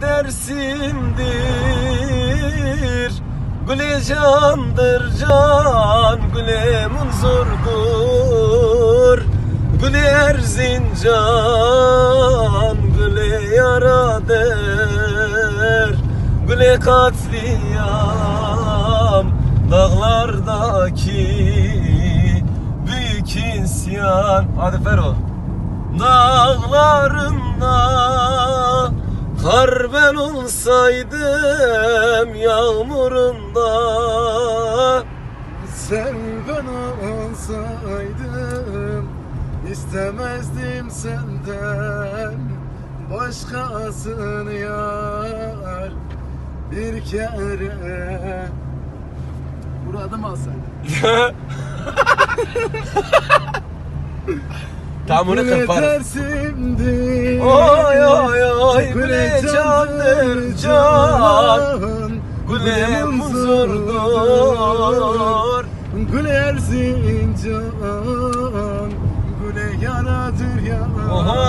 dersimdir Güle candır can Güle munzurdur. Güle erzincan Güle yara der. Güle katliam Dağlardaki Büyük isyan. Hadi Fero. Dağlarında Kar ben olsaydım yağmurunda. Sen ben olsaydım istemezdim senden başkasını yar. Bir kere. Burada mı alsaydın? Tam bunu tersimdir Oy oy oy güle candır can Güle muzurdur Güle Erzincan Güle yaradır ya Oha